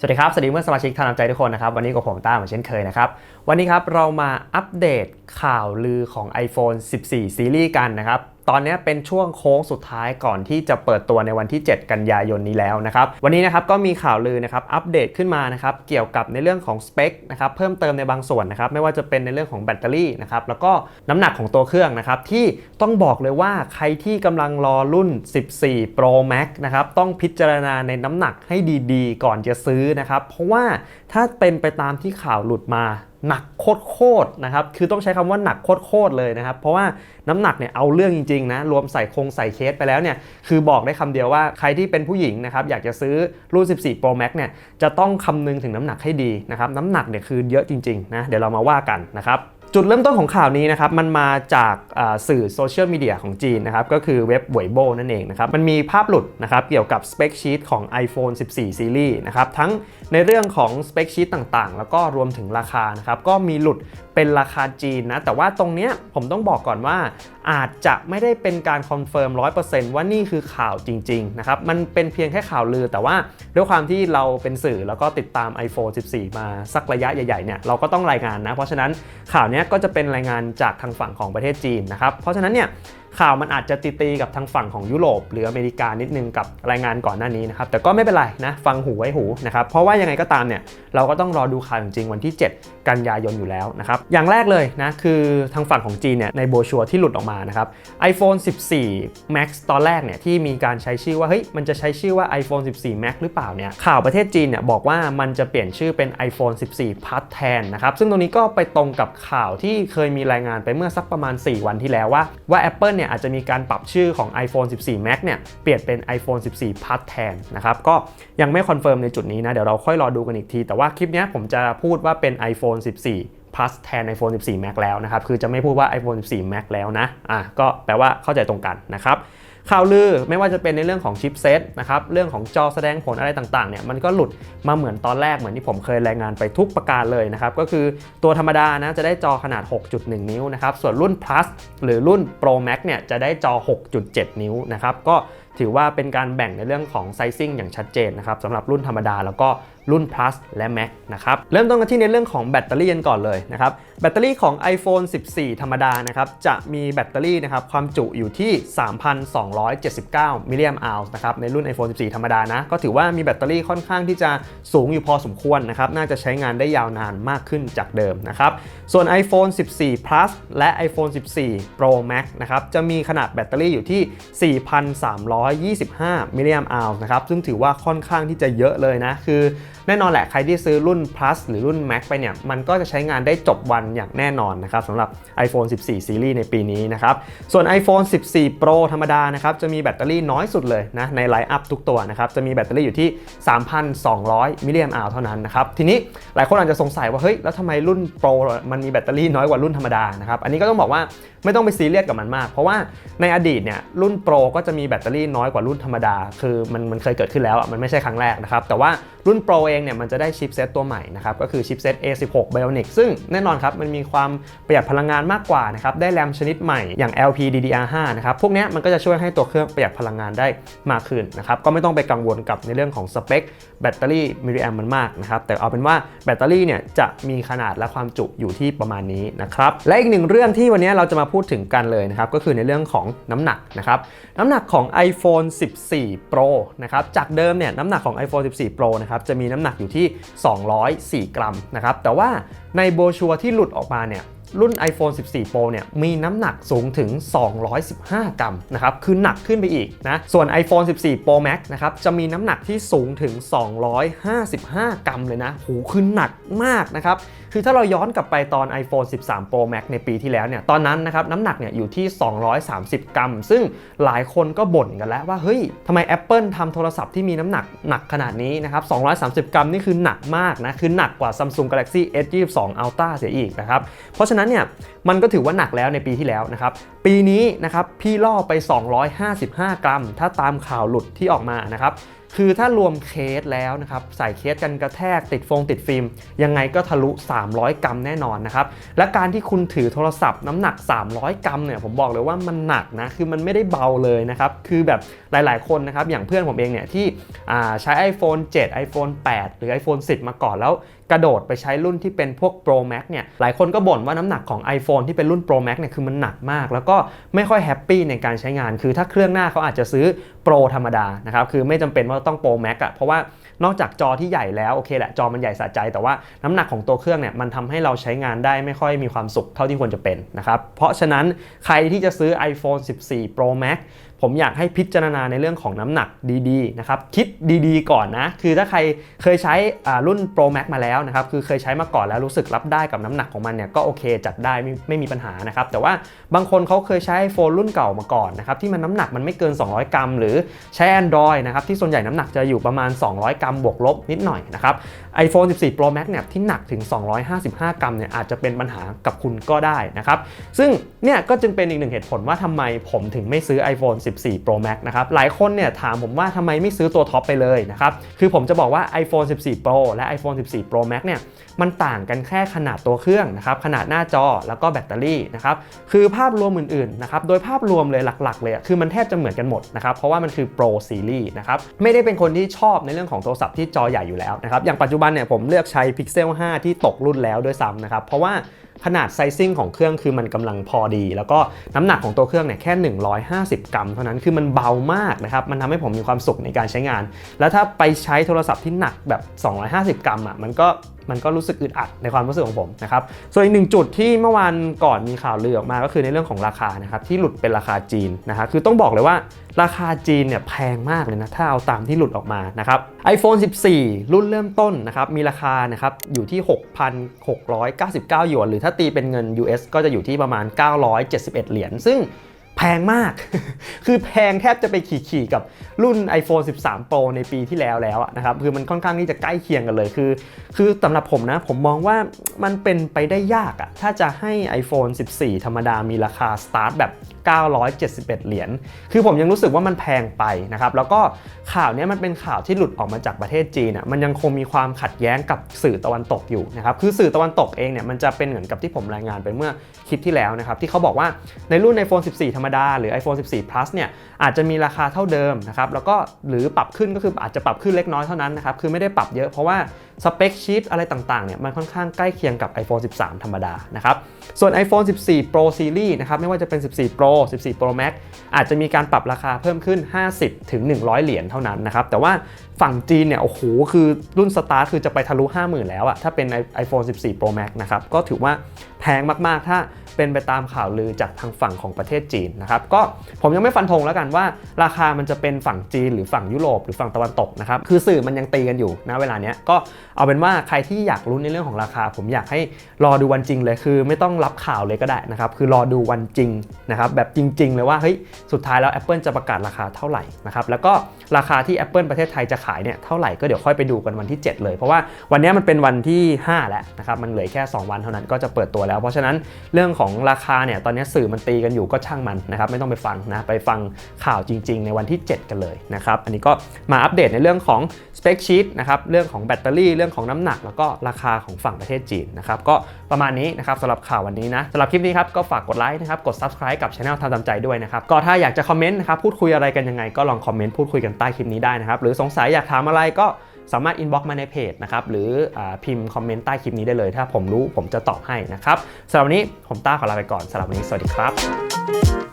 สวัสดีครับ สวัสดีเพื่อนสมาชิกทานน้ำใจทุกคนนะครับ วันนี้กับผมต้าเหมือนเช่นเคยนะครับ วันนี้ครับเรามาอัปเดตข่าวลือของ iPhone 14 ซีรีส์กันนะครับ ตอนนี้เป็นช่วงโค้งสุดท้ายก่อนที่จะเปิดตัวในวันที่ 7 กันยายนนี้แล้วนะครับ วันนี้นะครับก็มีข่าวลือนะครับอัปเดตขึ้นมานะครับเกี่ยวกับในเรื่องของสเปคนะครับเพิ่มเติมในบางส่วนนะครับไม่ว่าจะเป็นในเรื่องของแบตเตอรี่นะครับแล้วก็น้ำหนักของตัวเครื่องนะครับที่ต้องบอกเลยว่าใครที่กำลังรอรุ่น 14 Pro Max นะครับต้องพิจารณาในน้ำหนักให้ดีๆ ก่อนจะซื้อนะครับเพราะว่าถ้าเป็นไปตามที่ข่าวหลุดมา หนักโคตรๆนะครับ คือต้องใช้คำว่าหนักโคตรๆเลยนะครับ เพราะว่าน้ำหนักเนี่ยเอาเรื่องจริงๆนะ รวมใส่คงใส่เคสไปแล้วเนี่ย คือบอกได้คำเดียวว่าใครที่เป็นผู้หญิงนะครับ อยากจะซื้อรุ่น 14 Pro Max เนี่ย จะต้องคำนึงถึงน้ำหนักให้ดีนะครับ น้ำหนักเนี่ยคือเยอะจริงๆนะ เดี๋ยวเรามาว่ากันนะครับ จุดเริ่มต้นของข่าวนี้นะครับมันมาจากสื่อโซเชียลมีเดียของจีนนะครับก็คือเว็บหวยโบนั่นเองนะครับมันมีภาพหลุดนะครับเกี่ยวกับสเปคชีตของ iPhone 14 ซีรีส์นะครับทั้งในเรื่องของสเปคชีตต่างๆ แล้วก็รวมถึงราคานะครับก็มีหลุดเป็นราคาจีนนะแต่ว่าตรงเนี้ยผมต้องบอกก่อนว่า อาจจะไม่ได้เป็นการคอนเฟิร์ม100%ว่านี่คือข่าวจริงๆนะครับมันเป็นเพียงแค่ข่าวลือ แต่ว่าด้วยความที่เราเป็นสื่อแล้วก็ติดตาม iPhone 14 มาสักระยะใหญ่ๆเนี่ยเราก็ต้องรายงานนะ เพราะฉะนั้นข่าวนี้ก็จะเป็นรายงานจากทางฝั่งของประเทศจีนนะครับเพราะฉะนั้นเนี่ยข่าวมันอาจจะตีๆกับทางฝั่งของยุโรปหรืออเมริกานิดนึงกับรายงานก่อนหน้านี้นะครับแต่ก็ไม่เป็นไรนะฟังหูไว้หูนะครับเพราะว่ายังไงก็ตามเนี่ยเราก็ต้องรอดูข่าวจริงวันที่ 7 กันยายนอยู่แล้วนะครับอย่างแรกเลยนะคือทางฝั่งของจีนเนี่ยในโบชัวร์ที่หลุดออกมานะครับ iPhone 14 Max ตอนแรกเนี่ยที่มีการใช้ชื่อว่าเฮ้ยมันจะใช้ชื่อว่า iPhone 14 Max หรือเปล่าเนี่ยข่าวประเทศจีนเนี่ยบอกว่ามันจะเปลี่ยนชื่อเป็น iPhone 14 Plus แทนนะครับซึ่งตรงนี้ก็ไปตรงกับข่าวที่เคยมีรายงานไปเมื่อสักประมาณ 4 วันที่แล้วว่าว่า Apple เนี่ยอาจจะมีการปรับชื่อของ iPhone 14 Max เนี่ยเปลี่ยนเป็น iPhone 14 Plus แทนนะครับก็ยังไม่คอนเฟิร์มในจุดนี้นะ เดี๋ยวเราค่อยรอดูกันอีกที แต่ว่าคลิปนี้ผมจะพูดว่าเป็น iPhone 14 Plus แทน iPhone 14 Max แล้วนะครับ คือจะไม่พูดว่า iPhone 14 Max แล้วนะอะก็แปลว่าเข้าใจตรงกันนะครับ ข่าวลือไม่ว่าจะเป็นในเรื่องของชิปเซตนะครับเรื่องของจอแสดงผลอะไรต่างๆเนี่ยมันก็หลุดมาเหมือนตอนแรกเหมือนที่ผมเคยรายงานไปทุกประการเลยนะครับก็คือตัวธรรมดานะจะได้จอขนาด 6.1 นิ้วนะครับส่วนรุ่น plus หรือรุ่น Pro Max เนี่ยจะได้จอ 6.7 นิ้วนะครับก็ถือว่าเป็นการแบ่งในเรื่องของไซซิ่งอย่างชัดเจนนะครับสำหรับรุ่นธรรมดาแล้วก็ รุ่น plus และ max นะครับ เริ่มต้นกันที่ในเรื่องของแบตเตอรี่กันก่อนเลยนะครับ แบตเตอรี่ของ iPhone 14 ธรรมดานะครับ จะมีแบตเตอรี่นะครับความจุอยู่ที่ 3,279มิลลิแอมป์นะครับ ในรุ่น iPhone 14 ธรรมดานะ ก็ถือว่ามีแบตเตอรี่ค่อนข้างที่จะสูงอยู่พอสมควรนะครับ น่าจะใช้งานได้ยาวนานมากขึ้นจากเดิมนะครับ ส่วน iPhone 14 Plus และ iPhone 14 Pro Max นะครับ จะมีขนาดแบตเตอรี่อยู่ที่ 4,325มิลลิแอมป์นะครับ ซึ่งถือว่าค่อนข้างที่จะเยอะเลยนะ คือ แน่นอนแหละใครที่ซื้อรุ่น plus หรือรุ่น max ไปเนี่ย มันก็จะใช้งานได้จบวันอย่างแน่นอนนะครับสำหรับ iPhone 14ซีรีส์ในปีนี้นะครับ ส่วน iPhone 14 Pro ธรรมดานะครับ จะมีแบตเตอรี่น้อยสุดเลยนะ ในไลน์อัพทุกตัวนะครับ จะมีแบตเตอรี่อยู่ที่ 3,200 มิลลิแอมป์เท่านั้นนะครับ ทีนี้หลายคนอาจจะสงสัยว่า เฮ้ย แล้วทำไมรุ่น Pro มันมีแบตเตอรี่น้อยกว่ารุ่นธรรมดานะครับ อันนี้ก็ต้องบอกว่าไม่ต้องไปซีเรียสกับมันมาก เพราะว่าในอดีตเนี่ยรุ่น Pro ก็จะมีแบตเตอรี่น้อยกว่ารุ่นธรรมดา คือมันมันเคยเกิดขึ้นแล้วอะมันไม่ใช่ครั้งแรกนะครับแต่ว่ารุ่น Pro เองเนี่ยมันจะได้ชิปเซตตัวใหม่นะครับก็คือชิปเซต A16 Bionic ซึ่งแน่นอนครับมันมีความประหยัดพลังงานมากกว่านะครับได้แรมชนิดใหม่อย่าง LPDDR5 นะครับพวกนี้มันก็จะช่วยให้ตัวเครื่องประหยัดพลังงานได้มากขึ้นนะครับก็ไม่ต้องไปกังวลกับในเรื่องของสเปคแบตเตอรี่มิลลิแอมมันมากนะครับแต่เอาเป็นว่าแบตเตอรี่เนี่ยจะมีขนาดและความจุอยู่ที่ประมาณนี้นะครับและอีกหนึ่งเรื่องที่วันนี้เราจะมาพูดถึงกันเลยนะครับก็คือในเรื่องของน้ำหนักนะครับน้ำหนักของ iPhone 14 Pro นะครับจากเดิมเนี่ยน้ำหนักของ iPhone 14 Pro นะครับจะมีน้ำหนักอยู่ที่ 204 กรัมนะครับแต่ว่าในโบชัวที่หลุดออกมาเนี่ย รุ่น iPhone 14 Pro เนี่ยมีน้ำหนักสูงถึง 215 กรัมนะครับคือหนักขึ้นไปอีกนะส่วน iPhone 14 Pro Max นะครับจะมีน้ำหนักที่สูงถึง 255 กรัมเลยนะหูคือหนักมากนะครับคือถ้าเราย้อนกลับไปตอน iPhone 13 Pro Max ในปีที่แล้วเนี่ยตอนนั้นนะครับน้ำหนักเนี่ยอยู่ที่ 230 กรัม ซึ่งหลายคนก็บ่นกันแล้วว่าเฮ้ยทำไม Apple ทำโทรศัพท์ที่มีน้ำหนักหนักขนาดนี้นะครับ230 กรัมนี่คือหนักมากนะคือหนักกว่า Samsung Galaxy S22 Ultra เสียอีกนะครับเพราะฉะนั้นนั่นเนี่ยมันก็ถือว่าหนักแล้วในปีที่แล้วนะครับ ปีนี้นะครับพี่ล่อไป 255 กรัม ถ้าตามข่าวหลุดที่ออกมานะครับ คือถ้ารวมเคสแล้วนะครับใส่เคสกันกระแทกติดฟงติดฟิล์มยังไงก็ทะลุ 300 กรัมแน่นอนนะครับและการที่คุณถือโทรศัพท์น้ำหนัก 300 กรัมเนี่ยผมบอกเลยว่ามันหนักนะคือมันไม่ได้เบาเลยนะครับคือแบบหลายๆ คนนะครับอย่างเพื่อนผมเองเนี่ยที่ใช้ iPhone 7 iPhone 8 หรือ iPhone 10 มาก่อนแล้วกระโดดไปใช้รุ่นที่เป็นพวก Pro Max เนี่ย หลายคนก็บ่นว่าน้ำหนักของ iPhone ที่เป็นรุ่น Pro Max เนี่ย คือมันหนักมาก แล้วก็ไม่ค่อยแฮปปี้ในการใช้งาน คือถ้าเครื่องหน้าเขาอาจจะซื้อ โปรธรรมดานะครับคือไม่จำเป็นว่าต้องโปรแม็กอะเพราะว่านอกจากจอที่ใหญ่แล้วโอเคแหละจอมันใหญ่สะใจแต่ว่าน้ำหนักของตัวเครื่องเนี่ยมันทำให้เราใช้งานได้ไม่ค่อยมีความสุขเท่าที่ควรจะเป็นนะครับเพราะฉะนั้นใครที่จะซื้อ iPhone 14 Pro Max ผมอยากให้พิจารณาในเรื่องของน้ำหนักดีๆนะครับคิดดีๆ ก่อนนะ คือถ้าใครเคยใช้รุ่น Pro Max มาแล้วนะครับคือเคยใช้มาก่อนแล้วรู้สึกรับได้กับน้ำหนักของมันเนี่ยก็โอเคจัดได้ไม่ไม่มีปัญหานะครับแต่ว่าบางคนเขาเคยใช้ iPhone รุ่นเก่ามาก่อนนะครับที่มันน้ำหนักมันไม่เกิน 200 กรัม หรือใช้ Android นะครับที่ส่วนใหญ่น้ำหนักจะอยู่ประมาณ 200 กรัมบวกลบนิดหน่อยนะครับ iPhone 14 Pro Max เนี่ยที่หนักถึง 255 กรัมเนี่ยอาจจะเป็นปัญหากับคุณก็ได้นะครับซึ่งเนี่ยก็จึงเป็นอีกหนึ่งเหตุผลว่าทำไมผมถึงไม่ซื้อ iPhone 14 Pro Max นะครับ หลายคนเนี่ยถามผมว่าทำไมไม่ซื้อตัวท็อปไปเลยนะครับ คือผมจะบอกว่า iPhone 14 Pro และ iPhone 14 Pro Max เนี่ยมันต่างกันแค่ขนาดตัวเครื่องนะครับ ขนาดหน้าจอแล้วก็แบตเตอรี่นะครับ คือภาพรวมอื่นๆนะครับ โดยภาพรวมเลยหลักๆ เลย คือมันแทบจะเหมือนกันหมดนะครับ เพราะว่ามันคือ Pro Series นะครับ ไม่ได้เป็นคนที่ชอบในเรื่องของโทรศัพท์ที่จอใหญ่อยู่แล้วนะครับ อย่างปัจจุบันเนี่ยผมเลือกใช้ Pixel 5 ที่ตกรุ่นแล้วด้วยซ้ำนะครับ เพราะว่า ขนาดไซซิ่งของเครื่องคือมันกำลังพอดี แล้วก็น้ำหนักของตัวเครื่องเนี่ยแค่ 150 กรัม เท่านั้นคือมันเบามากนะครับมันทำให้ผมมีความสุขในการใช้งาน แล้วถ้าไปใช้โทรศัพท์ที่หนักแบบ 250 กรัมอะมันก็ มันก็รู้สึกอึดอัดในความรู้สึกของผมนะครับส่วนอีกหนึ่งจุดที่เมื่อวานก่อนมีข่าวลือออกมาก็คือในเรื่องของราคานะครับที่หลุดเป็นราคาจีนนะครับคือต้องบอกเลยว่าราคาจีนเนี่ยแพงมากเลยนะถ้าเอาตามที่หลุดออกมานะครับ iPhone 14 รุ่นเริ่มต้นนะครับมีราคานะครับอยู่ที่ 6,699 หยวน หรือถ้าตีเป็นเงิน US ก็จะอยู่ที่ประมาณ 971 เหรียญซึ่ง แพงมาก คือแพงแทบจะไปขี่ๆกับรุ่น iPhone 13 Pro ในปีที่แล้วแล้วนะครับ คือมันค่อนข้างที่จะใกล้เคียงกันเลย คือ คือสำหรับผมนะ ผมมองว่ามันเป็นไปได้ยากอะถ้าจะให้ iPhone 14 ธรรมดามีราคาสตาร์ทแบบ 971 เหรียญ คือผมยังรู้สึกว่ามันแพงไปนะครับ แล้วก็ข่าวนี้มันเป็นข่าวที่หลุดออกมาจากประเทศจีนอะ มันยังคงมีความขัดแย้งกับสื่อตะวันตกอยู่นะครับ คือสื่อตะวันตกเองเนี่ยมันจะเป็นเหมือนกับที่ผมรายงานไปเมื่อคลิปที่แล้วนะครับ ที่เขาบอกว่าในรุ่น iPhone 14 ธรรมดา หรือ iPhone 14 Plus เนี่ยอาจจะมีราคาเท่าเดิมนะครับ แล้วก็หรือปรับขึ้นก็คืออาจจะปรับขึ้นเล็กน้อยเท่านั้นนะครับ คือไม่ได้ปรับเยอะเพราะว่าสเปคชีตอะไรต่างๆเนี่ยมันค่อนข้างใกล้เคียงกับ iPhone 13 ธรรมดานะครับ ส่วน iPhone 14 Pro Series นะครับไม่ว่าจะเป็น 14 Pro 14 Pro Max อาจจะมีการปรับราคาเพิ่มขึ้น 50 ถึง 100 เหรียญเท่านั้นนะครับ แต่ว่าฝั่งจีนเนี่ย โอ้โห คือรุ่นสตาร์ทคือจะไปทะลุ 50,000 แล้วอะถ้าเป็น iPhone 14 Pro Max นะครับ ก็ถือว่าแพงมากๆ ถ้าเป็นไปตามข่าวลือจากทางฝั่งของประเทศจีนนะครับ ก็ผมยังไม่ฟันธงแล้วกันว่า ราคามันจะเป็นฝั่งจีนหรือฝั่งยุโรปหรือฝั่งตะวันตกนะครับ คือสื่อมันยังตีกันอยู่นะเวลาเนี้ยก็เอาเป็นว่าใครที่อยากรู้ในเรื่องของราคา ผมอยากให้รอดูวันจริงเลยคือ ไม่ต้องรับข่าวเลยก็ได้นะครับคือรอดูวันจริงนะครับแบบจริง ๆ เลยว่าเฮ้ยสุดท้ายแล้ว Apple จะประกาศราคาเท่าไหร่นะครับแล้วก็ราคาที่ Apple ประเทศไทยจะขายเนี่ยเท่าไหร่ก็เดี๋ยวค่อยไปดูกันวันที่ 7 เลย เพราะว่าวันนี้มันเป็นวันที่ 5 แล้วนะครับมันเหลือแค่ 2 วันเท่านั้นก็จะเปิดตัวแล้ว เพราะฉะนั้นเรื่องของราคาเนี่ยตอนนี้สื่อมันตีกันอยู่ก็ช่างมันนะครับไม่ต้องไปฟังนะไปฟังข่าวจริง ๆ ในวันที่ 7 กันเลยนะครับอันนี้ก็มาอัปเดตในเรื่องของสเปคชีตนะครับเรื่องของแบตเตอรี่เรื่องของน้ำหนัก แล้วก็ราคาของฝั่งประเทศจีนนะครับก็ประมาณนี้นะครับสำหรับข่าววันนี้นะสำหรับคลิปนี้ครับก็ฝากกดไลค์นะครับกด subscribe กับช anel ทำตามใจด้วยนะครับก็ถ้าอยากจะคอมเมนต์นะครับพูดคุยอะไรกันยังไงก็ลองคอมเมนต์พูดคุยกันใต้คลิปนี้ได้นะครับหรือสงสัยอยากถามอะไรก็สามารถอินบ็อกมาในเพจนะครับหรืออพิมพ์คอมเมนต์ใต้คลิปนี้ได้เลย ถ้าผมรู้ผมจะตอบให้นะครับสำหรับวันนี้ผมต้าขอลาไปก่อนสำหรับวันนี้สวัสดีครับ